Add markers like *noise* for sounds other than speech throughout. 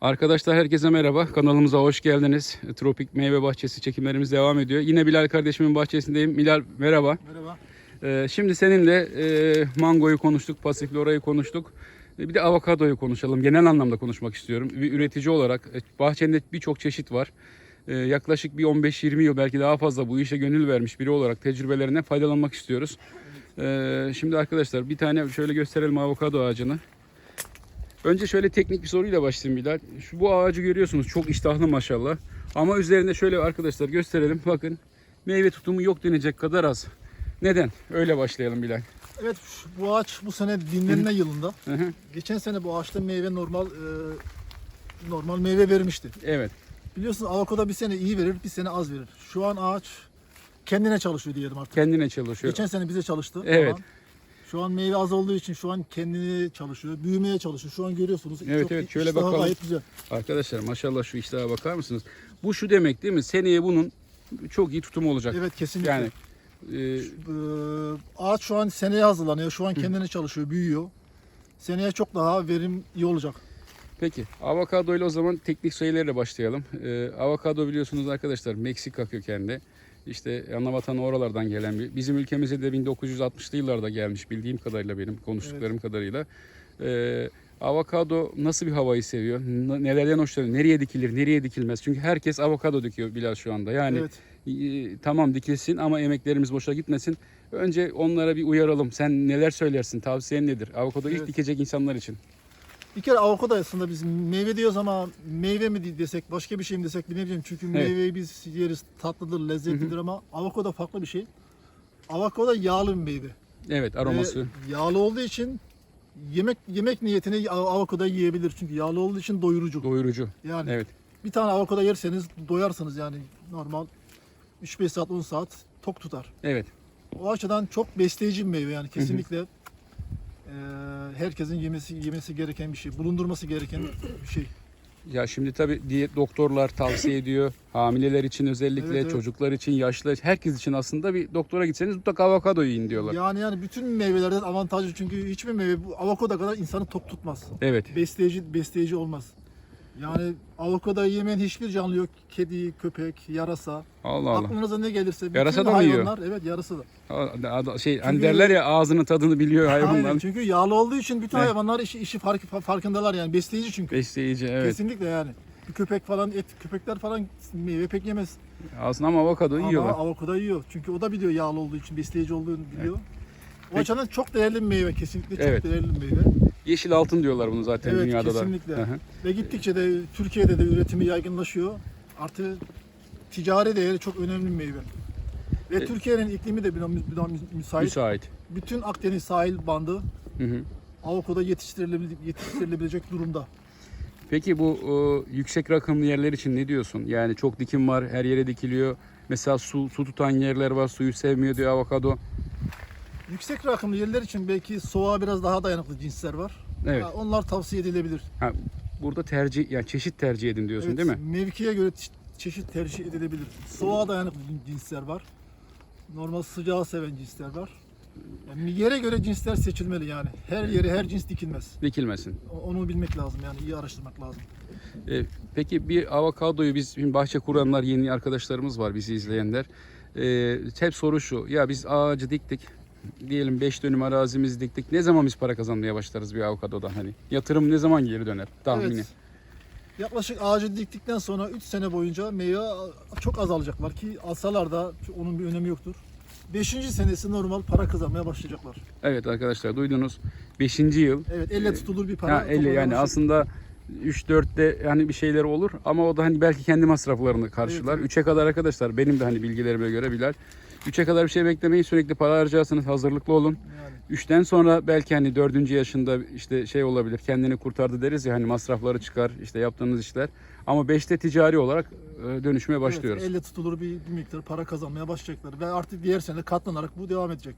Arkadaşlar herkese merhaba. Kanalımıza hoş geldiniz. Tropik meyve bahçesi çekimlerimiz devam ediyor. Yine Bilal kardeşimin bahçesindeyim. Bilal merhaba. Merhaba. Ee, şimdi seninle e, mangoyu konuştuk, pasiflorayı konuştuk. E, Bir de avokadoyu konuşalım. Genel anlamda konuşmak istiyorum. Bir üretici olarak e, bahçende birçok çeşit var. E, yaklaşık bir 15-20 yıl belki daha fazla bu işe gönül vermiş biri olarak tecrübelerinden faydalanmak istiyoruz. E, şimdi arkadaşlar bir tane şöyle gösterelim avokado ağacını. Önce şöyle teknik bir soruyla başlayayım Bilal. Şu bu ağacı görüyorsunuz çok iştahlı maşallah. Ama üzerinde şöyle arkadaşlar gösterelim. Bakın meyve tutumu yok denecek kadar az. Neden? Öyle başlayalım Bilal. Evet bu ağaç bu sene dinlenme yılında. Hı hı. Geçen sene bu ağaçta meyve normal e, normal meyve vermişti. Evet. Biliyorsunuz avokado bir sene iyi verir, bir sene az verir. Şu an ağaç kendine çalışıyor diyelim artık. Kendine çalışıyor. Geçen sene bize çalıştı. Evet. Ama Şu an meyve az olduğu için şu an kendini çalışıyor, büyümeye çalışıyor. Şu an görüyorsunuz. Evet, çok- evet, şöyle bakalım. Gayet güzel. Arkadaşlar maşallah şu iştaha bakar mısınız? Bu şu demek değil mi? Seneye bunun çok iyi tutumu olacak. Evet kesinlikle. Yani e, Ee, ağaç şu an seneye hazırlanıyor. Şu an kendine çalışıyor, büyüyor. Seneye çok daha verim iyi olacak. peki avokado ile o zaman teknik sayılarıyla başlayalım. E, avokado biliyorsunuz arkadaşlar Meksika kökenli. İşte ana vatanı oralardan gelen bir. Bizim ülkemize de 1960'lı yıllarda gelmiş bildiğim kadarıyla benim konuştuklarım kadarıyla. E, avokado nasıl bir havayı seviyor? Nelerden hoşlanıyor? Nereye dikilir? Nereye dikilmez? Çünkü herkes avokado dikiyor Bilal şu anda. Yani evet. e, tamam dikilsin ama emeklerimiz boşa gitmesin. Önce onlara bir uyaralım. Sen neler söylersin? Tavsiyen nedir? Avokado ilk Evet. dikecek insanlar için. Bir kere avokado aslında biz meyve diyoruz ama meyve mi desek başka bir şey mi desek bilemiyorum. Çünkü Evet. meyveyi biz yeriz tatlıdır, lezzetlidir ama avokado farklı bir şey. Avokado yağlı bir meyve. Evet aroması. Ve yağlı olduğu için yemek yemek niyetine av- avokado yiyebilir. Çünkü yağlı olduğu için doyurucu. Doyurucu. yani Evet. bir tane avokado yerseniz doyarsınız yani normal 3-5 saat 10 saat tok tutar. Evet. O açıdan çok besleyici bir meyve yani kesinlikle eee, herkesin yemesi yemesi gereken bir şey, bulundurması gereken bir şey. Ya şimdi tabii diyet doktorlar tavsiye ediyor. Hamileler için özellikle, Evet, evet. çocuklar için, yaşlı, herkes için aslında bir doktora gitseniz mutlaka avokado yiyin diyorlar. Yani yani bütün meyvelerden avantajlı çünkü hiçbir meyve bu avokado kadar insanı tok tutmaz. Evet. Besleyici besleyici olmaz. Yani avokado yemeyen hiçbir canlı yok. Kedi, köpek, yarasa. Allah Allah. Aklınıza ne gelirse bütün Yarasa da mı yiyor? hayvanlar evet yarasa da. Ada- Şey hani Çünkü- derler ya ağzının tadını biliyor Aynen, hayvandan. çünkü yağlı olduğu için bütün hayvanlar işi, işi fark, farkındalar yani besleyici çünkü. Besleyici evet. Kesinlikle yani. Bir köpek falan et köpekler falan meyve pek yemez. Aslında ama avokado Ama yiyorlar. avokado yiyor. Çünkü o da biliyor yağlı olduğu için, besleyici olduğunu biliyor. O açıdan çok değerli bir meyve. Kesinlikle çok Evet. değerli bir meyve. Yeşil altın diyorlar bunu zaten Evet, dünyada kesinlikle. da. Hı. Ve gittikçe de Türkiye'de de üretimi yaygınlaşıyor. Artı ticari değeri çok önemli bir meyve. Ve Evet. Türkiye'nin iklimi de buna, buna müsait. Müsait. Bütün Akdeniz sahil bandı Hı hı. avokado yetiştirilebilecek, yetiştirilebilecek durumda. Peki bu e, yüksek rakımlı yerler için ne diyorsun? Yani çok dikim var, her yere dikiliyor. Mesela su su tutan yerler var, suyu sevmiyor diyor avokado. Yüksek rakımlı yerler için belki soğuğa biraz daha dayanıklı cinsler var. Evet. Ha, onlar tavsiye edilebilir. Ha, burada tercih, yani çeşit tercih edin diyorsun Evet, değil mi? Mevkiye göre çe- çeşit tercih edilebilir. Soğuğa dayanıklı cin- cinsler var. Normal sıcağı seven cinsler var. Yani yere göre cinsler seçilmeli yani. Her yere her cins dikilmez. Dikilmesin. Onu bilmek lazım yani iyi araştırmak lazım. E, peki bir avokadoyu biz şimdi bahçe kuranlar, yeni arkadaşlarımız var bizi izleyenler. E, hep soru şu, ya biz ağacı diktik. Diyelim 5 dönüm arazimizi diktik. Ne zaman biz para kazanmaya başlarız bir avokadodan hani? Yatırım ne zaman geri döner tahmini? Evet. Yaklaşık ağacı diktikten sonra 3 sene boyunca meyve çok azalacaklar ki alsalar da onun bir önemi yoktur. 5. senesi normal para kazanmaya başlayacaklar. Evet arkadaşlar duydunuz. 5. yıl Evet elle tutulur bir para. Ha, 50 toplamaya yani başlayacak. aslında 3-4'te hani bir şeyler olur ama o da hani belki kendi masraflarını karşılar. Evet, 3'e kadar arkadaşlar benim de hani bilgilerime göre Bilal. 3'e kadar bir şey beklemeyin sürekli para harcarsınız hazırlıklı olun. Yani. 3'ten sonra belki hani 4. yaşında işte şey olabilir kendini kurtardı deriz ya hani masrafları çıkar işte yaptığınız işler. Ama 5'te ticari olarak e, dönüşmeye başlıyoruz. Evet, elle tutulur bir, bir miktar para kazanmaya başlayacaklar. Ve artık diğer sene katlanarak bu devam edecek.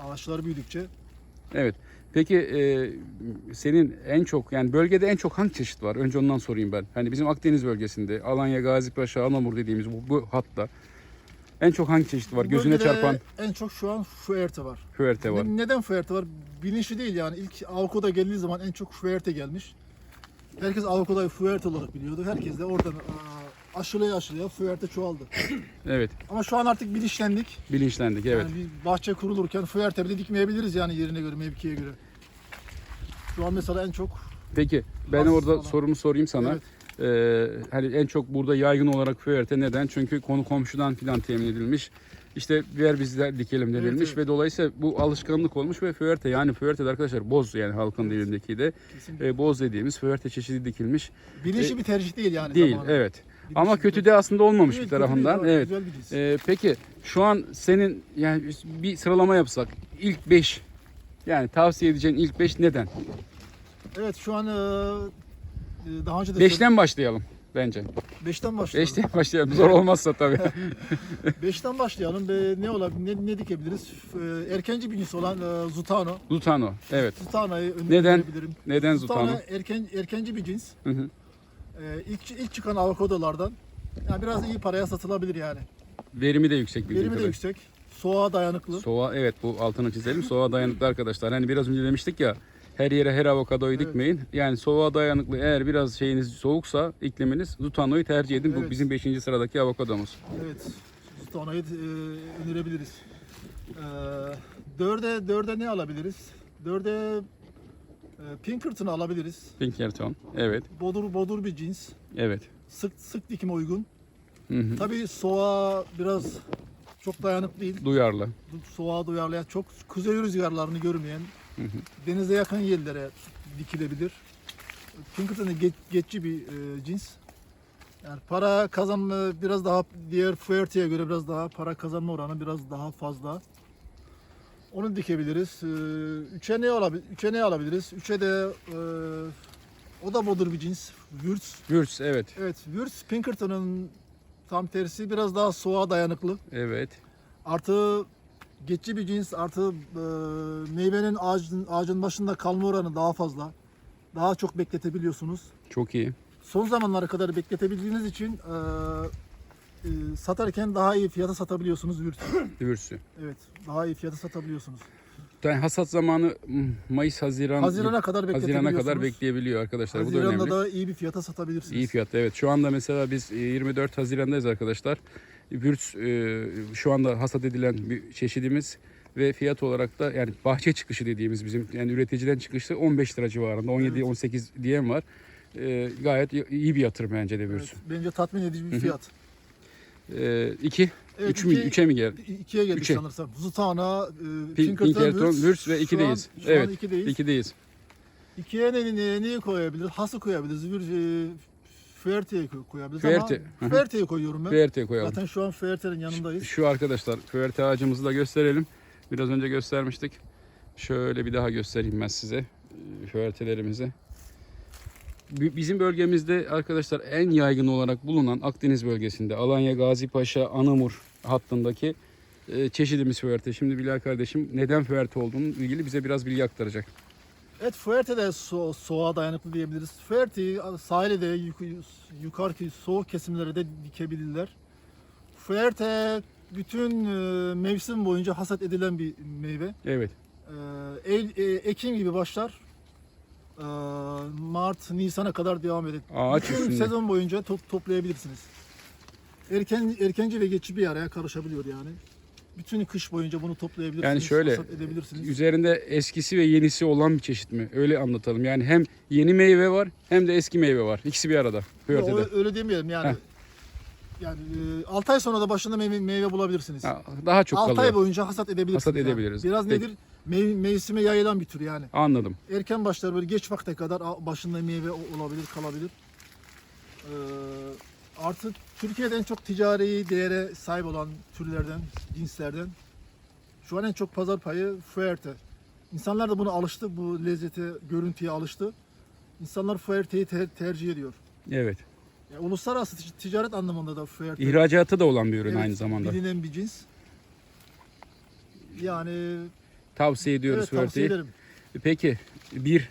Ağaçlar büyüdükçe. Evet. Peki e, senin en çok yani bölgede en çok hangi çeşit var? Önce ondan sorayım ben. Hani bizim Akdeniz bölgesinde Alanya, Gazipaşa, Anamur dediğimiz bu, bu hatta en çok hangi çeşit var? Gözüne Bölgede çarpan En çok şu an fuerte var. füerte var. Ne- neden fuerte var? Bilinçli değil yani. İlk avokado geldiği zaman en çok fuerte gelmiş. Herkes avokadoyu fuerte olarak biliyordu. Herkes de oradan aa, aşılaya aşılaya fuerte çoğaldı. *coughs* Evet. Ama şu an artık bilinçlendik. Bilinçlendik. Evet. Yani bir bahçe kurulurken fuerte bile dikmeyebiliriz yani yerine göre, mevkiye göre. Şu an mesela en çok Peki ben orada falan. sorumu sorayım sana. Evet. Ee, hani en çok burada yaygın olarak föerte neden? Çünkü konu komşudan filan temin edilmiş. İşte ver bizler dikelim Evet, denilmiş evet. ve dolayısıyla bu alışkanlık olmuş ve föerte yani föerte de arkadaşlar boz yani halkın dilindeki de kesinlikle e, boz dediğimiz föerte çeşidi dikilmiş. bilinçli e, bir tercih değil yani. Değil zamanında. evet. Bilinçli Ama bir kötü de aslında olmamış Evet, bir tarafından. gayet Evet. Bir. Ee, peki şu an senin yani bir sıralama yapsak ilk 5 yani tavsiye edeceğin ilk 5 neden? Evet şu an e, e, daha önce de 5'ten başlayalım bence. Beşten başlayalım. 5'ten başlayalım. Zor olmazsa tabii. *laughs* Beşten başlayalım. Ve ne olabilir? Ne, ne dikebiliriz? E, erkenci bir cins olan e, Zutano. Zutano. Evet. Zutano'yu Neden? Neden Zutano Zutano? erken, erkenci bir cins. Hı hı. E, ilk, ilk çıkan avokadolardan yani biraz iyi paraya satılabilir yani. Verimi de yüksek bildiğim Verimi de yüksek. Soğuğa dayanıklı. Soğuğa evet bu altını çizelim. Soğuğa dayanıklı arkadaşlar. Hani biraz önce demiştik ya her yere her avokadoyu Evet. dikmeyin. Yani soğuğa dayanıklı eğer biraz şeyiniz soğuksa ikliminiz Zutano'yu tercih edin. Bu Evet. bizim 5. sıradaki avokadomuz. Evet. Zutano'yu e, önerebiliriz. E, dörde, dörde ne alabiliriz? Dörde e, Pinkerton'ı alabiliriz. Pinkerton. Evet. Bodur bodur bir cins. Evet. Sık sık dikime uygun. Hı hı. Tabii soğuğa biraz çok dayanıklı değil. Duyarlı. Soğuğa duyarlayan, çok kuzey rüzgarlarını görmeyen, Hı hı. denize yakın yerlere dikilebilir. Pinkerton da geç, geçici bir e, cins. Yani para kazanma biraz daha diğer Fuerte'ye göre biraz daha para kazanma oranı biraz daha fazla. Onu dikebiliriz. E, üçe ne alabilir? Üçe ne alabiliriz? Üçe de e, o da bodur bir cins. Würz. Würz evet. Evet, Würz Pinkerton'ın tam tersi biraz daha soğuğa dayanıklı. Evet. Artı geçici bir cins artı e, meyvenin ağacın, ağacın başında kalma oranı daha fazla. Daha çok bekletebiliyorsunuz. Çok iyi. Son zamanlara kadar bekletebildiğiniz için e, e, satarken daha iyi fiyata satabiliyorsunuz Würz. Würz'ü. *clears throat* evet, daha iyi fiyata satabiliyorsunuz. Yani hasat zamanı Mayıs, Haziran, Hazirana kadar bekletebiliyorsunuz. Hazirana kadar bekleyebiliyor arkadaşlar. Bu da Haziran'da önemli. da iyi bir fiyata satabilirsiniz. İyi fiyat evet. Şu anda mesela biz e, 24 Haziran'dayız arkadaşlar. Würz e, şu anda hasat edilen bir çeşidimiz ve fiyat olarak da yani bahçe çıkışı dediğimiz bizim yani üreticiden çıkışı 15 lira civarında 17-18 diyen var. E, gayet iyi bir yatırım bence de Würz. Evet, bence tatmin edici bir fiyat. E, iki, Evet, üç mü, iki- üçe mi geldi? İ- İkiye geldik Üçe. sanırsam. Zutana, e, Pin- Pinkerton, Würz. Ve Şu an- ikideyiz. Şu Evet, an ikideyiz. İkideyiz. İkiye ne, ne, neyi koyabiliriz? Hası koyabiliriz. Würz, e, Fuerte'yi koy- koyabiliriz Fuerte, ama. Fuerte'yi koyuyorum ben. Fuerte koyalım. Zaten şu an Fuerte'nin yanındayız. Şu arkadaşlar Fuerte ağacımızı da gösterelim. Biraz önce göstermiştik. Şöyle bir daha göstereyim ben size e, Fuerte'lerimizi. Bi- Bizim bölgemizde arkadaşlar en yaygın olarak bulunan Akdeniz bölgesinde Alanya, Gazipaşa, Anamur hattındaki e, çeşidimiz Fuerte. Şimdi Bilal kardeşim neden Fuerte olduğunu ilgili bize biraz bilgi aktaracak. Evet Fuerte de so soğuğa dayanıklı diyebiliriz. Fuerte'yi sahile de yuk- yukarıki soğuk kesimlere de dikebilirler. Fuerte bütün e, mevsim boyunca hasat edilen bir meyve. Evet. Eylül- e, Ekim gibi başlar. Ee, Mart, Nisan'a kadar devam eder. Ağaç Bütün üstünde. sezon boyunca to- toplayabilirsiniz. Erken erkenci ve geçici bir araya karışabiliyor yani. Bütün kış boyunca bunu toplayabilirsiniz. Yani şöyle, edebilirsiniz. Üzerinde eskisi ve yenisi olan bir çeşit mi? Öyle anlatalım. Yani hem yeni meyve var hem de eski meyve var. İkisi bir arada. Yo, öyle demeyelim yani. Heh. Yani 6 ay sonra da başında meyve, meyve bulabilirsiniz. Ha, Daha çok 6 kalıyor. ay boyunca hasat edebilirsiniz. Hasat yani. edebiliriz. Biraz Peki. nedir? Mev- mevsime yayılan bir tür yani. Anladım. Erken başlar böyle geç vakte kadar başında meyve olabilir, kalabilir. Ee, artı Türkiye'de en çok ticari değere sahip olan türlerden, cinslerden şu an en çok pazar payı Fuerte. İnsanlar da buna alıştı, bu lezzete, görüntüye alıştı. İnsanlar Fuerte'yi te- tercih ediyor. Evet. Yani uluslararası tic- ticaret anlamında da Fuerte İhracatı da olan bir ürün evet, aynı zamanda. bilinen bir cins. Yani Tavsiye ediyoruz evet, tavsiye Fuerte'yi. ederim. Peki bir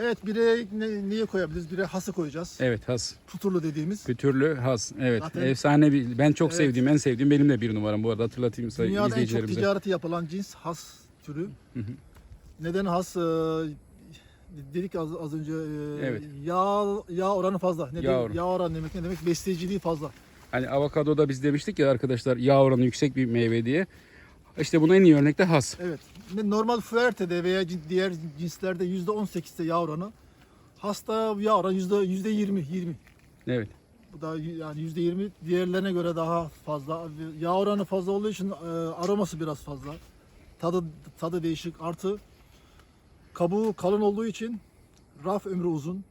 Evet bire ne, neye koyabiliriz? Bire hası koyacağız. evet has. Tuturlu dediğimiz. Pütürlü has. Evet. Zaten- Efsane bir ben çok Evet. sevdiğim en sevdiğim benim de bir numaram bu arada hatırlatayım sayın Dünyada en çok izleyicilerimize. ticareti yapılan cins has türü. Neden has? Ee, Dedik az, az önce e, Evet. yağ yağ oranı fazla. Ne Yağ demek? oranı. Yağ oranı demek ne demek? Besleyiciliği fazla. Hani avokadoda biz demiştik ya arkadaşlar yağ oranı yüksek bir meyve diye. İşte buna en iyi örnek de has. Evet. Normal fuerte'de veya diğer cinslerde %18'de yağ oranı. Hasta yağ oranı yüzde yüzde 20, 20. Evet. Bu da yani yüzde 20 diğerlerine göre daha fazla. Yağ oranı fazla olduğu için e, aroması biraz fazla. Tadı tadı değişik. Artı kabuğu kalın olduğu için raf ömrü uzun.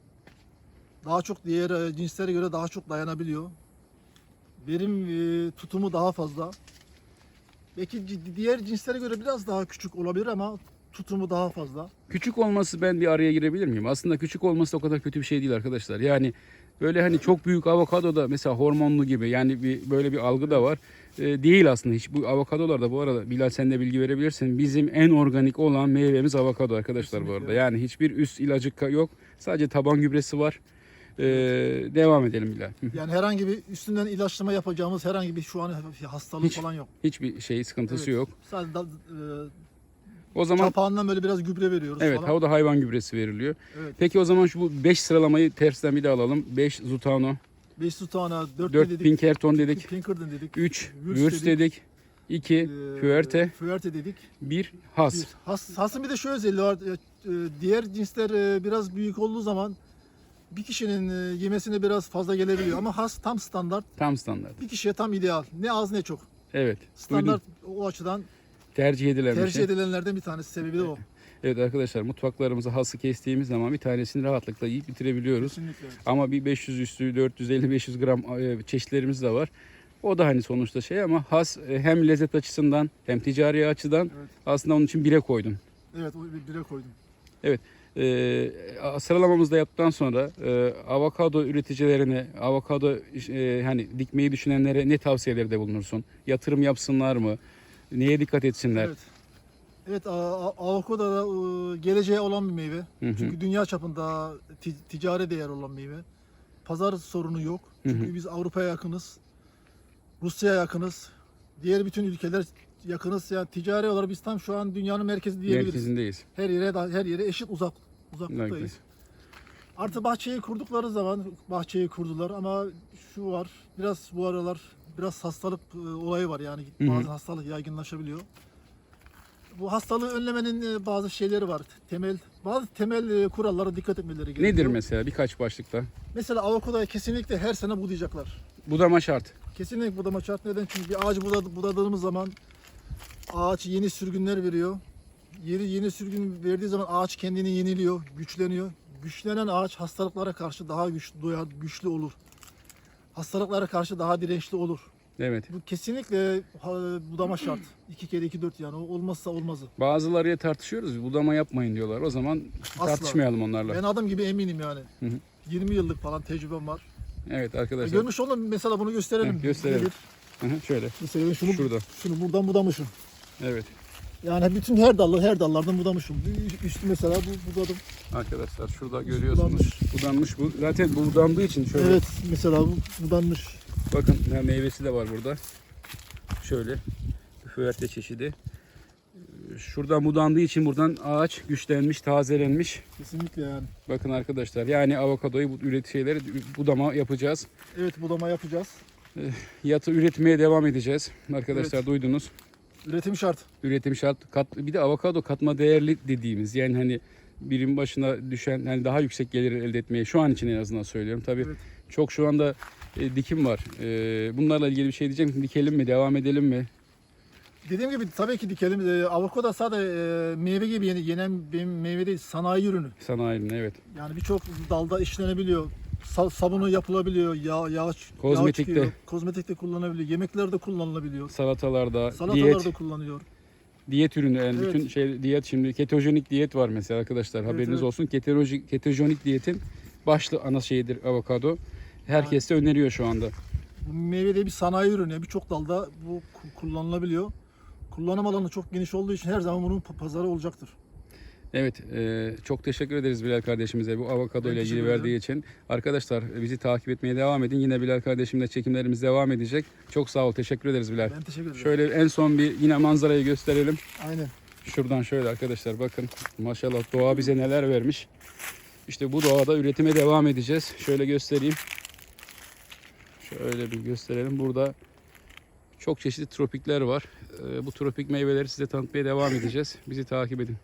Daha çok diğer e, cinslere göre daha çok dayanabiliyor. Verim e, tutumu daha fazla. Belki diğer cinslere göre biraz daha küçük olabilir ama tutumu daha fazla. Küçük olması ben bir araya girebilir miyim? Aslında küçük olması o kadar kötü bir şey değil arkadaşlar. Yani böyle hani çok büyük avokado da mesela hormonlu gibi yani bir böyle bir algı da var. Ee, değil aslında hiç bu avokadolar da bu arada Bilal sen de bilgi verebilirsin. Bizim en organik olan meyvemiz avokado arkadaşlar bu Kesinlikle. arada. Yani hiçbir üst ilacı yok. Sadece taban gübresi var. Ee, devam edelim Bilal. Yani herhangi bir üstünden ilaçlama yapacağımız herhangi bir şu an hastalık Hiç. falan yok. Hiçbir şey sıkıntısı Evet. yok. Sadece da, O e, zaman çapağından böyle biraz gübre veriyoruz evet falan. o da hayvan gübresi veriliyor. Evet. Peki o zaman şu bu 5 sıralamayı tersten bir de alalım. 5 Zutano, 5 tutağına 4 4 dedik. Pinkerton dedik. Pinkerton dedik. 3 Würz Würz dedik. 2 e, Fuerte. Fuerte dedik. 1 Has. Bir. Has, Has'ın bir de şu özelliği var. E, e, Diğer cinsler e, biraz büyük olduğu zaman bir kişinin e, yemesine biraz fazla gelebiliyor ama has tam standart. Tam standart. Bir kişiye tam ideal. Ne az ne çok. Evet. Standart Duydum. o açıdan Tercih edilen tercih şey. edilenlerden bir tanesi sebebi de o. Evet arkadaşlar mutfaklarımıza hası kestiğimiz zaman bir tanesini rahatlıkla yiyip bitirebiliyoruz. Kesinlikle. Ama bir 500 üstü 450-500 gram e, çeşitlerimiz de var. O da hani sonuçta şey ama has e, hem lezzet açısından hem ticari açıdan Evet. aslında onun için bire koydum. Evet bire koydum. Ee, sıralamamızı da yaptıktan sonra e, avokado üreticilerine, avokado e, hani dikmeyi düşünenlere ne tavsiyelerde bulunursun? Yatırım yapsınlar mı? Neye dikkat etsinler? Evet. Evet, avokado da e, geleceğe olan bir meyve. Hı hı. Çünkü dünya çapında ti- ticari değer olan meyve. Pazar sorunu yok. Hı Çünkü hı. biz Avrupa'ya yakınız. Rusya'ya yakınız. Diğer bütün ülkeler yakınız. Yani ticari olarak biz tam şu an dünyanın merkezi diyebiliriz. Merkezindeyiz. Her yere her yere eşit uzak uzaklıktayız. Artı bahçeyi kurdukları zaman bahçeyi kurdular ama şu var biraz bu aralar biraz hastalık e, olayı var yani Hı hı. bazı hastalık yaygınlaşabiliyor. Bu hastalığı önlemenin e, bazı şeyleri var. Temel bazı temel e, kurallara dikkat etmeleri gerekiyor. Nedir mesela birkaç başlıkta? Mesela avokadoyu kesinlikle her sene budayacaklar. Budama şart. Kesinlikle budama şart. Neden? Çünkü bir ağacı buda- budadığımız zaman ağaç yeni sürgünler veriyor. Yeni yeni sürgün verdiği zaman ağaç kendini yeniliyor, güçleniyor. Güçlenen ağaç hastalıklara karşı daha güçlü, duyar, güçlü olur. Hastalıklara karşı daha dirençli olur. Evet. Bu kesinlikle budama şart. 2 kere 2 4 yani olmazsa olmazı. Bazılarıyla tartışıyoruz. Budama yapmayın diyorlar. O zaman Asla. tartışmayalım onlarla. Ben adım gibi eminim yani. Hı hı. 20 yıllık falan tecrübem var. Evet E, arkadaşlar. görmüş oldum mesela bunu gösterelim. Evet, gösterelim. Nedir? Hı hı, Şöyle. Mesela şunu, Şurada. şunu buradan budamışım. Evet. Yani bütün her dallı her dallardan budamışım. Üstü mesela bu budadım. Arkadaşlar şurada görüyorsunuz. budanmış. Budanmış bu. Zaten bu budandığı için şöyle. Evet mesela bu budanmış. Bakın ha, meyvesi de var burada. Şöyle. Füverte çeşidi. Şuradan budandığı için buradan ağaç güçlenmiş, tazelenmiş. Kesinlikle yani. Bakın arkadaşlar yani avokadoyu bu üret şeyleri budama yapacağız. Evet budama yapacağız. Yatı üretmeye devam edeceğiz. Arkadaşlar duydunuz. Üretim şart. Üretim şart. Kat, bir de avokado katma değerli dediğimiz yani hani birim başına düşen hani daha yüksek gelir elde etmeye şu an için en azından söylüyorum. Tabii Evet. çok şu anda e, dikim var. E, bunlarla ilgili bir şey diyeceğim. Dikelim mi? Devam edelim mi? Dediğim gibi tabii ki dikelim. Ee, avokado sadece e, meyve gibi yeni, yenen bir meyve değil, sanayi ürünü. Sanayinin evet. Yani birçok dalda işlenebiliyor. Sa- sabunu yapılabiliyor, yağ, yağ, Kozmetikte. yağ çıkıyor. Kozmetikte kullanabiliyor, yemeklerde kullanılabiliyor. Salatalarda, Salatalarda diyet, kullanıyor. diyet ürünü yani Evet. bütün şey diyet şimdi ketojenik diyet var mesela arkadaşlar haberiniz evet. olsun. Keteroji- ketojenik diyetin başlı ana şeyidir avokado. Herkes de öneriyor şu anda. Bu meyve de bir sanayi ürünü. Yani Birçok dalda bu ku- kullanılabiliyor. Kullanım alanı çok geniş olduğu için her zaman bunun pa- pazarı olacaktır. Evet, e, çok teşekkür ederiz Bilal kardeşimize bu avokado ile ilgili verdiği için. Arkadaşlar e, bizi takip etmeye devam edin. Yine Bilal kardeşimle çekimlerimiz devam edecek. Çok sağ ol, teşekkür ederiz Bilal. Ben teşekkür ederim. Şöyle en son bir yine manzarayı gösterelim. Aynen. Şuradan şöyle arkadaşlar bakın. Maşallah doğa bize neler vermiş. İşte bu doğada üretime devam edeceğiz. Şöyle göstereyim. Şöyle bir gösterelim. Burada çok çeşitli tropikler var. E, bu tropik meyveleri size tanıtmaya devam edeceğiz. Bizi takip edin.